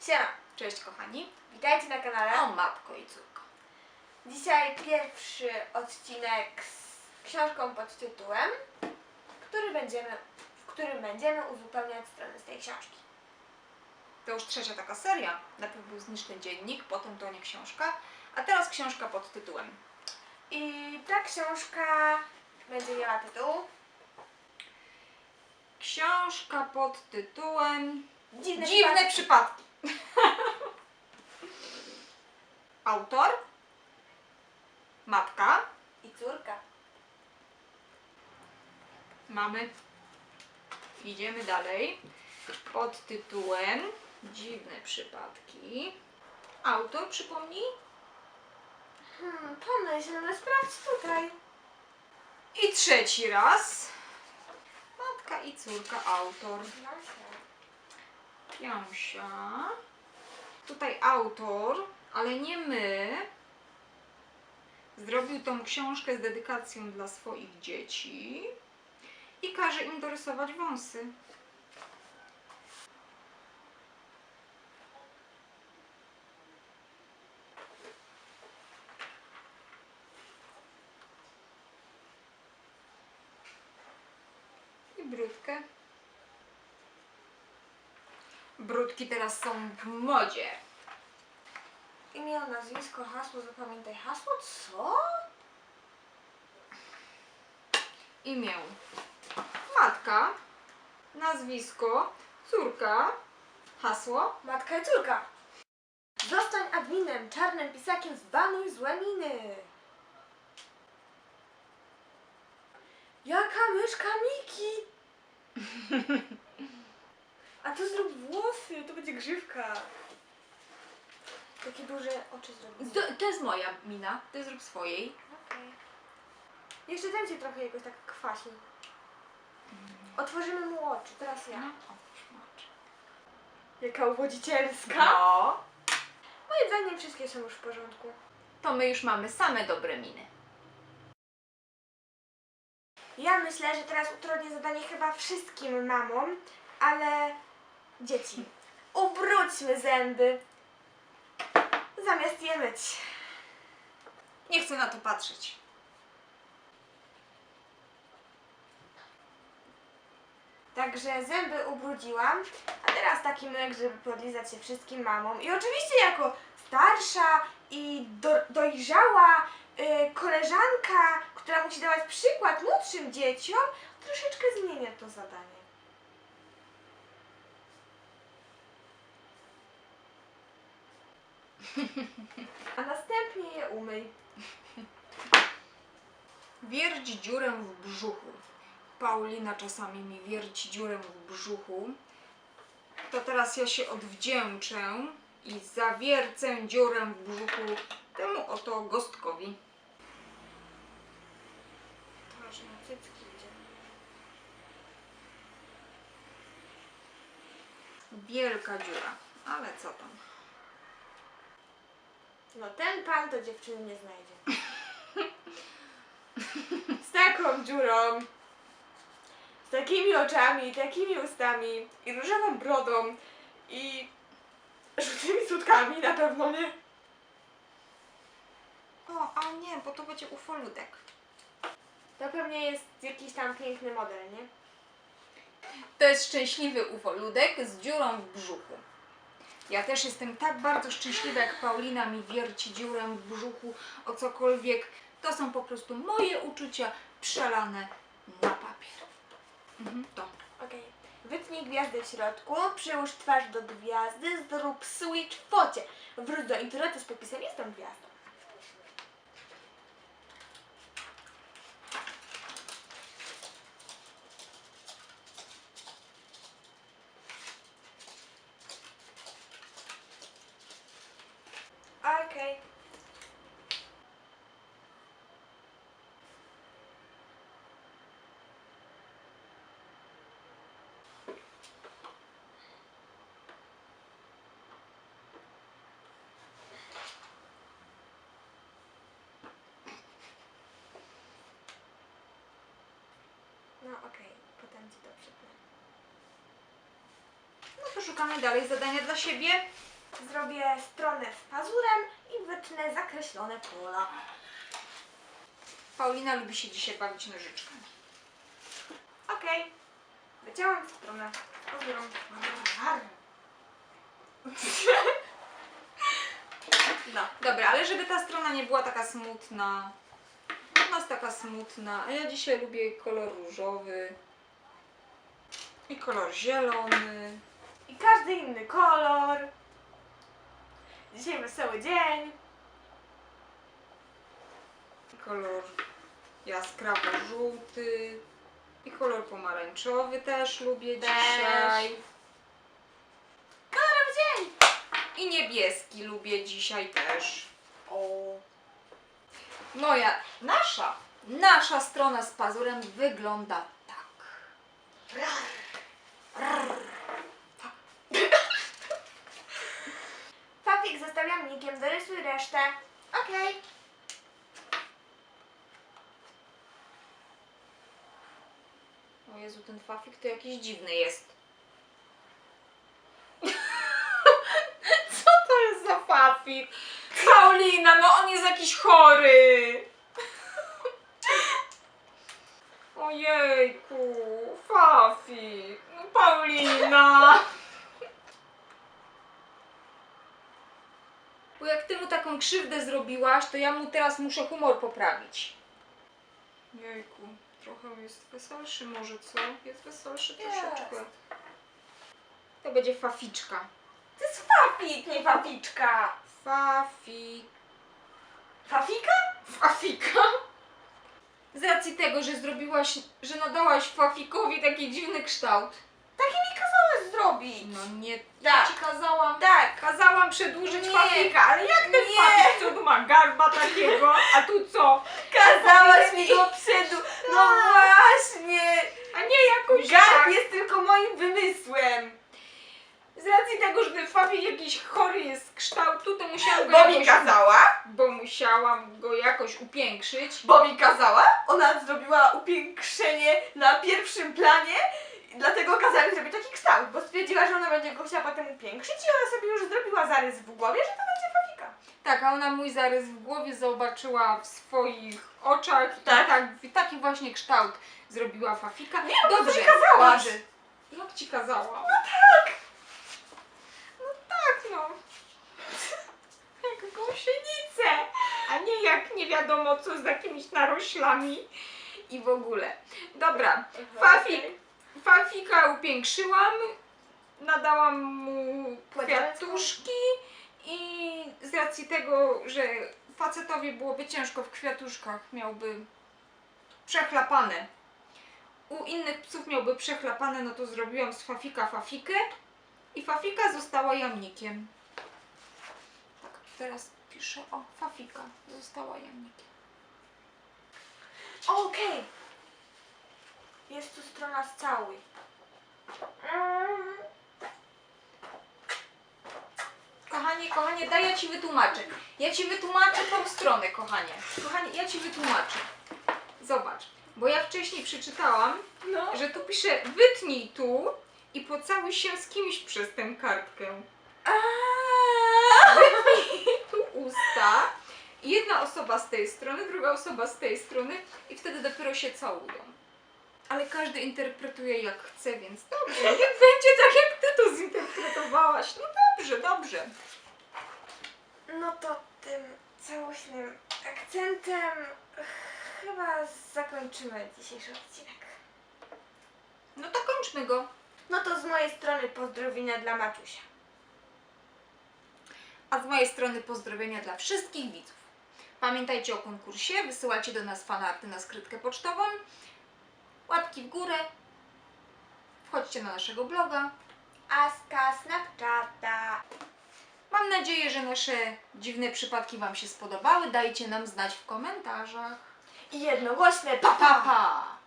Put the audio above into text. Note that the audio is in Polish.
Siema, Cześć kochani. witajcie na kanale. O matko i córko. Dzisiaj pierwszy odcinek z książką pod tytułem, który będziemy, w którym będziemy uzupełniać strony z tej książki. To już trzecia taka seria. Najpierw był Zniszczny Dziennik, potem to nie książka, a teraz książka pod tytułem I ta książka będzie miała tytuł Książka pod tytułem Dziwne, Dziwne przypadki. przypadki. Autor Matka i córka. Mamy. Idziemy dalej. Pod tytułem Dziwne przypadki. Autor, przypomnij? Hmm, pomyśl, no sprawdź tutaj. I trzeci raz. Matka i córka, autor. Piąsia. Tutaj autor, ale nie my. Zrobił tą książkę z dedykacją dla swoich dzieci i każe im dorysować wąsy. I. Brudki teraz są w modzie. Imię, nazwisko, hasło, zapamiętaj hasło. Co? Imię matka, nazwisko, córka, hasło. Matka i córka. Zostań adminem, czarnym pisakiem, zbanuj złe miny. Jaka myszka Miki? A tu zrób włosy, to będzie grzywka. Takie duże oczy zrobić. To, to jest moja mina, ty zrób swojej. Okej. Jeszcze ten cię trochę jakoś tak kwasi. Otworzymy mu oczy, teraz ja. No. Jaka uwodzicielska. No, Moim zdaniem wszystkie są już w porządku. to my już mamy same dobre miny. Ja myślę, że teraz utrudnię zadanie chyba wszystkim mamom, ale dzieci, ubróćmy zęby zamiast je myć. Nie chcę na to patrzeć. Także zęby ubrudziłam, a teraz taki myk, żeby podlizać się wszystkim mamom. I oczywiście jako starsza i do, dojrzała y, koleżanka, która musi dawać przykład młodszym dzieciom, troszeczkę zmienię to zadanie. A następnie je umyj. Wierć dziurę w brzuchu. Paulina czasami mi wierci dziurę w brzuchu. To teraz ja się odwdzięczę i zawiercę dziurę w brzuchu temu oto gostkowi. Aż na cycki idzie. Wielka dziura, ale co tam? No ten pan to dziewczyny nie znajdzie. Z taką dziurą, z takimi oczami, takimi ustami i różową brodą i żółtymi sutkami na pewno nie. O, a nie, bo to będzie ufoludek. To pewnie jest jakiś tam piękny model, nie? To jest szczęśliwy ufoludek z dziurą w brzuchu. Ja też jestem tak bardzo szczęśliwa, jak Paulina mi wierci dziurę w brzuchu o cokolwiek. To są po prostu moje uczucia przelane na papier. Mhm, to. Okej. Wytnij gwiazdę w środku, przyłóż twarz do gwiazdy, zrób switch w. Wróć do internetu z podpisem Jestem gwiazdą. Okej. No okej, potem ci to przypnę. No to szukamy dalej zadania dla siebie. zrobię stronę z pazurem i wytnę zakreślone pola. Paulina lubi się dzisiaj bawić nożyczkami. Okej. Wycięłam stronę z. No. Dobra, ale żeby ta strona nie była taka smutna. Ona jest taka smutna, a ja dzisiaj lubię kolor różowy i kolor zielony. I każdy inny kolor. Dzisiaj wesoły dzień. i kolor jaskrawo żółty i kolor pomarańczowy też lubię Też. dzisiaj. Kolorowy dzień. I niebieski lubię dzisiaj też. O. Moja, nasza, nasza strona z pazurem wygląda tak. Fafik zostawiam nikiem, dorysuj resztę. Okej. O Jezu, ten fafik to jakiś dziwny jest. Co to jest za fafik? Paulina, no on jest jakiś chory. Ojejku, fafik. No Paulina. Bo jak ty mu taką krzywdę zrobiłaś, to ja mu teraz muszę humor poprawić. Jejku, trochę jest weselszy może, co? Jest weselszy troszeczkę. To będzie faficzka. To jest Fafik, nie Faficzka. Fafi... Fafika? Fafika? Z racji tego, że zrobiłaś, że nadałaś Fafikowi taki dziwny kształt. Zrobić. No nie, Tak. ja ci kazałam, Tak. kazałam przedłużyć Nie. Fafika, ale jak ten Nie. Fafik, co tu ma garba takiego, a tu co? Kazałaś mi go przedu. No właśnie. A nie jakoś Garb tak. jest tylko moim wymysłem. Z racji tego, że ten Fafik jakiś chory jest z kształtu, to musiałam go Bo mi jakoś... kazała? Bo musiałam go jakoś upiększyć. Bo mi kazała? Ona zrobiła upiększenie na pierwszym planie, dlatego kazała mi zrobić taki kształt, bo stwierdziła, że ona będzie go chciała potem upiększyć i ona sobie już zrobiła zarys w głowie, że to będzie Fafika. Tak, a ona mój zarys w głowie zobaczyła w swoich oczach Tak. i tak, i taki właśnie kształt zrobiła Fafika. Nie, bo to dobrze, kazałaś. dobrze. Jak ci kazałam? No tak. No tak, no. Jak gąsienice, a nie jak nie wiadomo co z jakimiś naroślami i w ogóle. Dobra, Fafik, Fafika upiększyłam, nadałam mu kwiatuszki i z racji tego, że facetowi byłoby ciężko w kwiatuszkach, miałby przechlapane. U innych psów miałby przechlapane, no to zrobiłam z Fafika Fafikę i Fafika została jamnikiem. Tak, teraz piszę o Fafika, została jamnikiem. Okej. Jest tu strona z cały. Mm. Kochanie, kochanie, daj ja ci wytłumaczę. Ja ci wytłumaczę tą stronę, kochanie. Kochanie, ja ci wytłumaczę. Zobacz, bo ja wcześniej przeczytałam, No. że tu pisze wytnij tu i pocałuj się z kimś przez tę kartkę. Tu usta. Jedna osoba z tej strony, druga osoba z tej strony i wtedy dopiero się całują. Ale każdy interpretuje jak chce, więc dobrze. Niech będzie tak, jak ty to zinterpretowałaś. No dobrze, dobrze. No to tym całośnym akcentem chyba zakończymy dzisiejszy odcinek. No to kończmy go. No to z mojej strony pozdrowienia dla Maciusia. A z mojej strony pozdrowienia dla wszystkich widzów. Pamiętajcie o konkursie, wysyłajcie do nas fanarty na skrytkę pocztową. Łapki w górę. Wchodźcie na naszego bloga. Aska Snapchata. Mam nadzieję, że nasze dziwne przypadki Wam się spodobały. Dajcie nam znać w komentarzach. I jednogłośne Pa, papa. pa! pa.